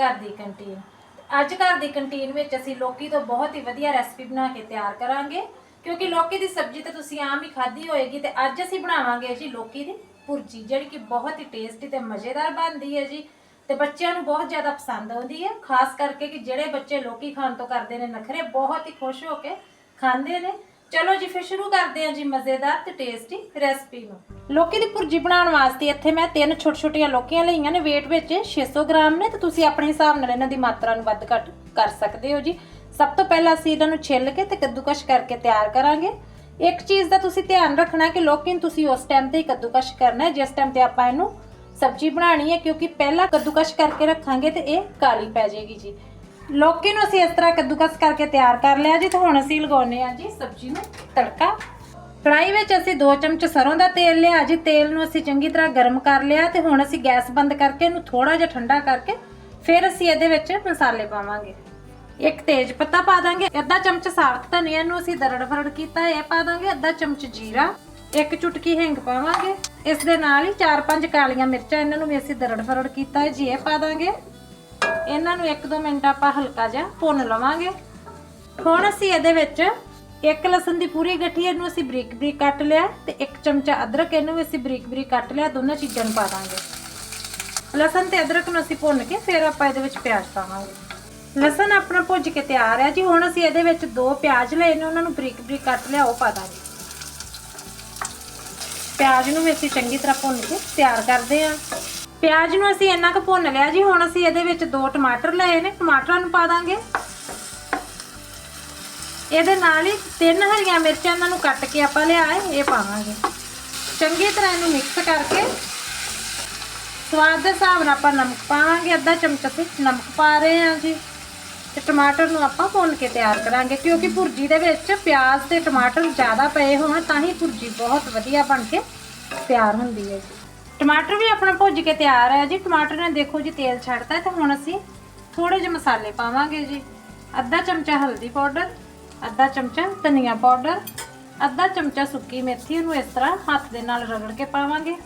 ਘਰ ਦੀ ਕੰਟੀਨ ਅੱਜ ਘਰ ਦੀ ਕੰਟੀਨ ਵਿੱਚ ਅਸੀਂ ਲੋਕੀ ਤੋਂ ਬਹੁਤ ਹੀ ਵਧੀਆ ਰੈਸਪੀ ਬਣਾ ਕੇ ਤਿਆਰ ਕਰਾਂਗੇ, ਕਿਉਂਕਿ ਲੋਕੀ ਦੀ ਸਬਜ਼ੀ ਤਾਂ ਤੁਸੀਂ ਆਮ ਹੀ ਖਾਧੀ ਹੋਏਗੀ ਤੇ ਅੱਜ ਅਸੀਂ ਬਣਾਵਾਂਗੇ ਜੀ ਲੋਕੀ ਦੀ ਭੁਰਜੀ, ਜਿਹੜੀ ਕਿ ਬਹੁਤ ਹੀ ਟੇਸਟੀ ਤੇ ਮਜ਼ੇਦਾਰ ਬਣਦੀ ਹੈ ਜੀ ਤੇ ਬੱਚਿਆਂ ਨੂੰ ਬਹੁਤ ਜ਼ਿਆਦਾ ਪਸੰਦ ਆਉਂਦੀ ਹੈ, ਖਾਸ ਕਰਕੇ ਕਿ ਜਿਹੜੇ ਬੱਚੇ ਲੋਕੀ ਖਾਣ ਤੋਂ ਕਰਦੇ ਨੇ, ਨਖਰੇ ਬਹੁਤ ਹੀ ਖੁਸ਼ ਹੋ ਕੇ ਖਾਂਦੇ ਨੇ। ਚਲੋ ਜੀ, ਫਿਰ ਸ਼ੁਰੂ ਕਰਦੇ ਹਾਂ ਜੀ ਮਜ਼ੇਦਾਰ ਤੇ ਟੇਸਟੀ ਰੈਸਪੀ ਨੂੰ। ਲੋਕੀ ਦੀ ਭੁਰਜੀ ਬਣਾਉਣ ਵਾਸਤੇ ਇੱਥੇ ਮੈਂ ਤਿੰਨ ਛੋਟੇ ਛੋਟੀਆਂ ਲੋਕੀਆਂ ਲਈਆਂ ਨੇ। weight ਵਿੱਚ 600 ਗ੍ਰਾਮ ਨੇ ਤੇ ਤੁਸੀਂ ਆਪਣੇ ਹਿਸਾਬ ਨਾਲ ਇਹਨਾਂ ਦੀ ਮਾਤਰਾ ਨੂੰ ਵੱਧ ਘੱਟ ਕਰ ਸਕਦੇ ਹੋ ਜੀ। ਸਭ ਤੋਂ ਪਹਿਲਾਂ ਅਸੀਂ ਇਹਨਾਂ ਨੂੰ ਛਿੱਲ ਕੇ ਤੇ ਕੱਦੂਕਸ਼ ਕਰਕੇ ਤਿਆਰ ਕਰਾਂਗੇ। ਇੱਕ ਚੀਜ਼ ਦਾ ਤੁਸੀਂ ਧਿਆਨ ਰੱਖਣਾ ਕਿ ਲੋਕੀ ਨੂੰ ਤੁਸੀਂ ਉਸ ਟਾਈਮ ਤੇ ਹੀ ਕੱਦੂਕਸ਼ ਕਰਨਾ ਹੈ, ਜਿਸ ਟਾਈਮ ਤੇ ਆਪਾਂ ਇਹਨੂੰ ਸਬਜ਼ੀ ਬਣਾਣੀ ਹੈ, ਕਿਉਂਕਿ ਪਹਿਲਾਂ ਕੱਦੂਕਸ਼ ਕਰਕੇ ਰੱਖਾਂਗੇ ਤੇ ਇਹ ਕਾਲੀ ਪੈ ਜਾਏਗੀ ਜੀ। ਲੋਕੀ ਨੂੰ ਅਸੀਂ ਇਸ ਤਰ੍ਹਾਂ ਕੱਦੂਕਸ ਕਰਕੇ ਤਿਆਰ ਕਰ ਲਿਆ ਜੀ ਤੇ ਹੁਣ ਅਸੀਂ ਲਗਾਉਨੇ ਆ ਜੀ ਸਬਜ਼ੀ ਨੂੰ ਤੜਕਾ। ਕੜਾਈ ਵਿੱਚ ਅਸੀਂ 2 ਚਮਚ ਸਰੋਂ ਦਾ ਤੇਲ ਲਿਆ ਜੀ, ਤੇਲ ਨੂੰ ਅਸੀਂ ਚੰਗੀ ਤਰ੍ਹਾਂ ਗਰਮ ਕਰ ਲਿਆ ਤੇ ਹੁਣ ਅਸੀਂ ਗੈਸ ਬੰਦ ਕਰਕੇ ਇਹਨੂੰ ਥੋੜਾ ਜਿਹਾ ਠੰਡਾ ਕਰਕੇ ਫਿਰ ਅਸੀਂ ਇਹਦੇ ਵਿੱਚ ਮਸਾਲੇ ਪਾਵਾਂਗੇ। ਇੱਕ ਤੇਜ ਪੱਤਾ ਪਾ ਦਾਂਗੇ, ਅੱਧਾ ਚਮਚ ਸਾਬਤ ਧਨੀਆ ਨੂੰ ਅਸੀਂ ਦਰੜ ਫਰੜ ਕੀਤਾ, ਇਹ ਪਾ ਦਾਂਗੇ ਅੱਧਾ ਚਮਚ ਜੀਰਾ, ਇੱਕ ਚੁਟਕੀ ਹਿੰਗ ਪਾਵਾਂਗੇ। ਇਸ ਦੇ ਨਾਲ ਹੀ 4-5 ਕਾਲੀਆਂ ਮਿਰਚਾਂ ਇਹਨਾਂ ਨੂੰ ਵੀ ਅਸੀਂ ਦਰੜ ਫਰੜ ਕੀਤਾ ਜੀ, ਇਹ ਪਾ ਦਾਂਗੇ। ਇਹਨਾਂ ਨੂੰ 1-2 ਮਿੰਟ ਆਪਾਂ ਹਲਕਾ ਜਿਹਾ ਭੁੰਨ ਲਵਾਂਗੇ। ਹੁਣ ਅਸੀਂ ਇਹਦੇ ਵਿੱਚ ਇੱਕ ਲਸਣ ਦੀ ਪੂਰੀ ਗੱਠੀ, ਇਹਨੂੰ ਅਸੀਂ ਬਰੀਕ ਬਰੀਕ ਕੱਟ ਲਿਆ ਤੇ ਇੱਕ ਚਮਚਾ ਅਦਰਕ, ਇਹਨੂੰ ਵੀ ਅਸੀਂ ਬਰੀਕ ਬਰੀਕ ਕੱਟ ਲਿਆ, ਦੋਨਾਂ ਚੀਜ਼ਾਂ ਨੂੰ ਪਾ ਦਾਂਗੇ। ਲਸਣ ਤੇ ਅਦਰਕ ਨੂੰ ਅਸੀਂ ਭੁੰਨ ਕੇ ਫਿਰ ਆਪਾਂ ਇਹਦੇ ਵਿੱਚ ਪਿਆਜ਼ ਪਾਵਾਂਗੇ। ਲਸਣ ਆਪਣਾ ਭੁੱਜ ਕੇ ਤਿਆਰ ਹੈ ਜੀ, ਹੁਣ ਅਸੀਂ ਇਹਦੇ ਵਿੱਚ ਦੋ ਪਿਆਜ਼ ਲਏ ਨੇ, ਉਹਨਾਂ ਨੂੰ ਬਰੀਕ ਬਰੀਕ ਕੱਟ ਲਿਆ, ਉਹ ਪਾ ਦਾਂਗੇ। ਪਿਆਜ਼ ਨੂੰ ਵੀ ਅਸੀਂ ਚੰਗੀ ਤਰ੍ਹਾਂ ਭੁੰਨ ਕੇ ਤਿਆਰ ਕਰਦੇ ਹਾਂ। ਪਿਆਜ਼ ਨੂੰ ਅਸੀਂ ਇੰਨਾ ਕੁ ਭੁੰਨ ਲਿਆ ਜੀ, ਹੁਣ ਅਸੀਂ ਇਹਦੇ ਵਿੱਚ ਦੋ ਟਮਾਟਰ ਲਏ ਨੇ, ਟਮਾਟਰਾਂ ਨੂੰ ਪਾ ਦਾਂਗੇ। ਇਹਦੇ ਨਾਲ ਹੀ ਤਿੰਨ ਹਰੀਆਂ ਮਿਰਚਾਂ ਇਹਨਾਂ ਨੂੰ ਕੱਟ ਕੇ ਆਪਾਂ ਲਿਆ ਇਹ ਪਾਵਾਂਗੇ। ਚੰਗੀ ਤਰ੍ਹਾਂ ਇਹਨੂੰ ਮਿਕਸ ਕਰਕੇ, ਸਵਾਦ ਦੇ ਹਿਸਾਬ ਨਾਲ ਆਪਾਂ ਨਮਕ ਪਾਵਾਂਗੇ, ਅੱਧਾ ਚਮਚ ਅਸੀਂ ਨਮਕ ਪਾ ਰਹੇ ਹਾਂ ਜੀ। ਤੇ ਟਮਾਟਰ ਨੂੰ ਆਪਾਂ ਭੁੰਨ ਕੇ ਤਿਆਰ ਕਰਾਂਗੇ, ਕਿਉਂਕਿ ਭੁਰਜੀ ਦੇ ਵਿੱਚ ਪਿਆਜ਼ ਤੇ ਟਮਾਟਰ ਜ਼ਿਆਦਾ ਪਏ ਹੋਣ, ਤਾਂ ਹੀ ਭੁਰਜੀ ਬਹੁਤ ਵਧੀਆ ਬਣ ਕੇ ਤਿਆਰ ਹੁੰਦੀ ਹੈ ਜੀ। ਟਮਾਟਰ ਵੀ ਆਪਣਾ ਭੁੱਜ ਕੇ ਤਿਆਰ ਹੈ ਜੀ। ਟਮਾਟਰ ਨੇ ਦੇਖੋ ਜੀ, ਤੇਲ ਛੱਡਤਾ ਤੇ ਹੁਣ ਅਸੀਂ ਥੋੜੇ ਜਿਹੇ ਮਸਾਲੇ ਪਾਵਾਂਗੇ ਜੀ। ਅੱਧਾ ਚਮਚਾ ਹਲਦੀ ਪਾਊਡਰ, ਅੱਧਾ ਚਮਚਾ ਧਨੀਆ ਪਾਊਡਰ, ਅੱਧਾ ਚਮਚਾ ਸੁੱਕੀ ਮੇਥੀ ਉਹਨੂੰ ਇਸ ਤਰ੍ਹਾਂ ਹੱਥ ਦੇ ਨਾਲ ਰਗੜ ਕੇ ਪਾਵਾਂਗੇ।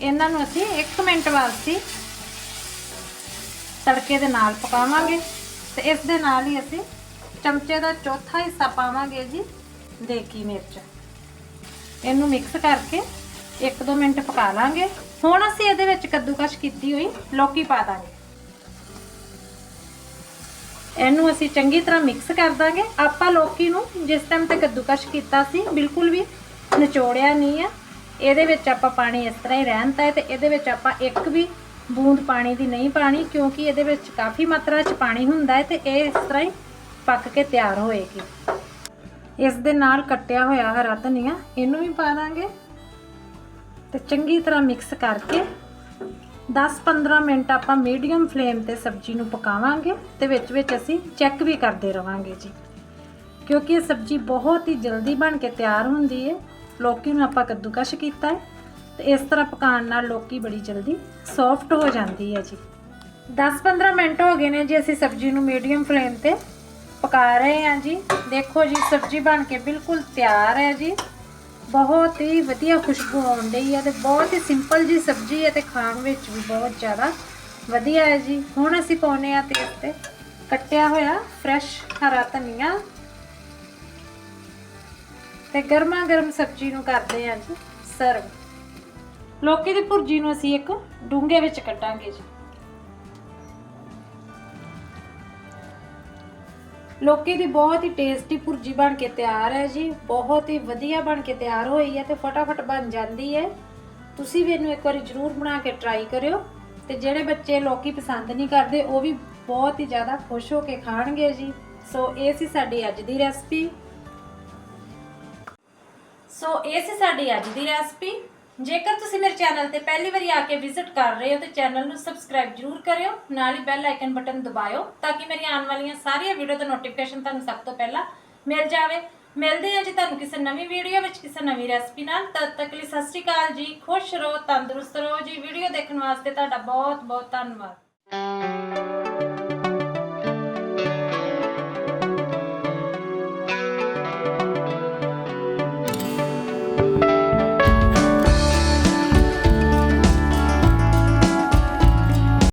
ਇਹਨਾਂ ਨੂੰ ਅਸੀਂ 1 ਮਿੰਟ ਵਾਸਤੇ ਤੜਕੇ ਦੇ ਨਾਲ ਪਕਾਵਾਂਗੇ ਤੇ ਇਸ ਦੇ ਨਾਲ ਹੀ ਅਸੀਂ ਚਮਚੇ ਦਾ ਚੌਥਾ ਹਿੱਸਾ ਪਾਵਾਂਗੇ ਜੀ, ਦੇਗੀ ਮਿਰਚ। ਇਹਨੂੰ ਮਿਕਸ ਕਰਕੇ 1-2 ਮਿੰਟ ਪਕਾ ਲਾਂਗੇ। ਹੁਣ ਅਸੀਂ ਇਹਦੇ ਵਿੱਚ ਕੱਦੂਕਸ਼ ਕੀਤੀ ਹੋਈ ਲੌਕੀ ਪਾ ਦਾਂਗੇ। ਇਹਨੂੰ ਅਸੀਂ ਚੰਗੀ ਤਰ੍ਹਾਂ ਮਿਕਸ ਕਰ ਦਾਂਗੇ। ਆਪਾਂ ਲੌਕੀ ਨੂੰ ਜਿਸ ਟਾਈਮ ਤੇ ਕੱਦੂਕਸ਼ ਕੀਤਾ ਸੀ, ਬਿਲਕੁਲ ਵੀ ਨਿਚੋੜਿਆ ਨਹੀਂ ਆ। ਇਹਦੇ ਵਿੱਚ ਆਪਾਂ ਪਾਣੀ ਇਸ ਤਰ੍ਹਾਂ ਹੀ ਰਹਿਣ ਤਾ ਹੈ ਤੇ ਇਹਦੇ ਵਿੱਚ ਆਪਾਂ ਇੱਕ ਵੀ ਬੂੰਦ ਪਾਣੀ ਦੀ ਨਹੀਂ ਪਾਣੀ, ਕਿਉਂਕਿ ਇਹਦੇ ਵਿੱਚ ਕਾਫੀ ਮਾਤਰਾ 'ਚ ਪਾਣੀ ਹੁੰਦਾ ਹੈ ਤੇ ਇਹ ਇਸ ਤਰ੍ਹਾਂ ਹੀ ਪੱਕ ਕੇ ਤਿਆਰ ਹੋਏਗੀ। ਇਸ ਦੇ ਨਾਲ ਕੱਟਿਆ ਹੋਇਆ ਹਰਾ ਧਨੀਆ ਇਹਨੂੰ ਵੀ ਪਾ ਦਾਂਗੇ। ਤੇ ਚੰਗੀ ਤਰ੍ਹਾਂ ਮਿਕਸ ਕਰਕੇ 10-15 ਮਿੰਟ ਆਪਾਂ ਮੀਡੀਅਮ ਫਲੇਮ ਤੇ ਸਬਜ਼ੀ ਨੂੰ ਪਕਾਵਾਂਗੇ ਤੇ ਵਿੱਚ ਵਿੱਚ ਅਸੀਂ ਚੈੱਕ ਵੀ ਕਰਦੇ ਰਵਾਂਗੇ ਜੀ। ਕਿਉਂਕਿ ਇਹ ਸਬਜ਼ੀ ਬਹੁਤ ਹੀ ਜਲਦੀ ਬਣ ਕੇ ਤਿਆਰ ਹੁੰਦੀ ਹੈ। ਲੌਕੀ ਨੂੰ ਆਪਾਂ ਕੱਦੂਕਸ਼ ਕੀਤਾ ਹੈ ਤੇ ਇਸ ਤਰ੍ਹਾਂ ਪਕਾਉਣ ਨਾਲ ਲੌਕੀ ਬੜੀ ਜਲਦੀ ਸੌਫਟ ਹੋ ਜਾਂਦੀ ਹੈ ਜੀ। 10-15 ਮਿੰਟ ਹੋ ਗਏ ਨੇ ਜੀ ਅਸੀਂ ਸਬਜ਼ੀ ਨੂੰ ਮੀਡੀਅਮ ਫਲੇਮ ਤੇ ਪਕਾ ਰਹੇ ਹਾਂ ਜੀ। ਦੇਖੋ ਜੀ ਸਬਜ਼ੀ ਬਣ ਕੇ ਬਿਲਕੁਲ ਤਿਆਰ ਹੈ ਜੀ। ਬਹੁਤ ਹੀ ਵਧੀਆ ਖੁਸ਼ਬੂ ਆਉਣ ਡਈ ਹੈ ਤੇ ਬਹੁਤ ਹੀ ਸਿੰਪਲ ਜੀ ਸਬਜ਼ੀ ਹੈ ਤੇ ਖਾਣ ਵਿੱਚ ਵੀ ਬਹੁਤ ਜ਼ਿਆਦਾ ਵਧੀਆ ਹੈ ਜੀ। ਹੁਣ ਅਸੀਂ ਪਾਉਨੇ ਆ ਤੇਲ ਤੇ ਕੱਟਿਆ ਹੋਇਆ ਫਰੈਸ਼ ਹਰਾ ਧਨੀਆ ਤੇ ਗਰਮਾ ਗਰਮ ਸਬਜ਼ੀ ਨੂੰ ਕਰਦੇ ਹਾਂ ਜੀ ਸਰਵ ਲੋਕੀ ਦੀ ਭੁਰਜੀ ਨੂੰ ਅਸੀਂ ਇੱਕ ਡੂੰਘੇ ਵਿੱਚ ਕੱਢਾਂਗੇ ਜੀ। ਲੋਕੀ ਦੀ ਬਹੁਤ ਹੀ ਟੇਸਟੀ ਭੁਰਜੀ ਬਣ ਕੇ ਤਿਆਰ ਹੈ ਜੀ। ਬਹੁਤ ਹੀ ਵਧੀਆ ਬਣ ਕੇ ਤਿਆਰ ਹੋਈ ਹੈ ਤੇ ਫਟਾਫਟ ਬਣ ਜਾਂਦੀ ਹੈ। ਤੁਸੀਂ ਵੀ ਇਹਨੂੰ ਇੱਕ ਵਾਰੀ ਜ਼ਰੂਰ ਬਣਾ ਕੇ ਟਰਾਈ ਕਰਿਓ ਤੇ ਜਿਹੜੇ ਬੱਚੇ ਲੋਕੀ ਪਸੰਦ ਨਹੀਂ ਕਰਦੇ, ਉਹ ਵੀ ਬਹੁਤ ਹੀ ਜ਼ਿਆਦਾ ਖੁਸ਼ ਹੋ ਕੇ ਖਾਣਗੇ ਜੀ। ਸੋ, ਇਹ ਸੀ ਸਾਡੀ ਅੱਜ ਦੀ ਰੈਸਪੀ ਸੋ, ਇਹ ਸੀ ਸਾਡੀ ਅੱਜ ਦੀ ਰੈਸਪੀ ਜੇਕਰ ਤੁਸੀਂ ਮੇਰੇ ਚੈਨਲ ਤੇ ਪਹਿਲੀ ਵਾਰੀ ਆ ਕੇ ਵਿਜ਼ਿਟ ਕਰ ਰਹੇ ਹੋ, ਤਾਂ ਚੈਨਲ ਨੂੰ ਸਬਸਕ੍ਰਾਈਬ ਜਰੂਰ ਕਰਿਓ, ਨਾਲ ਹੀ ਬੈਲ ਆਈਕਨ ਬਟਨ ਦਬਾਇਓ, ਤਾਂ ਕਿ ਮੇਰੀਆਂ ਆਉਣ ਵਾਲੀਆਂ ਸਾਰੀਆਂ ਵੀਡੀਓ ਦਾ ਨੋਟੀਫਿਕੇਸ਼ਨ ਤੁਹਾਨੂੰ ਸਭ ਤੋਂ ਪਹਿਲਾਂ ਮਿਲ ਜਾਵੇ। ਮਿਲਦੇ ਹਾਂ ਜੀ ਤੁਹਾਨੂੰ ਕਿਸੇ ਨਵੀਂ ਵੀਡੀਓ ਵਿੱਚ, ਕਿਸੇ ਨਵੀਂ ਰੈਸਪੀ ਨਾਲ। ਤਦ ਤੱਕ ਲਈ ਸਤਿ ਸ਼੍ਰੀ ਅਕਾਲ ਜੀ, ਖੁਸ਼ ਰਹੋ, ਤੰਦਰੁਸਤ ਰਹੋ ਜੀ। ਵੀਡੀਓ ਦੇਖਣ ਵਾਸਤੇ ਤੁਹਾਡਾ ਬਹੁਤ ਬਹੁਤ ਧੰਨਵਾਦ।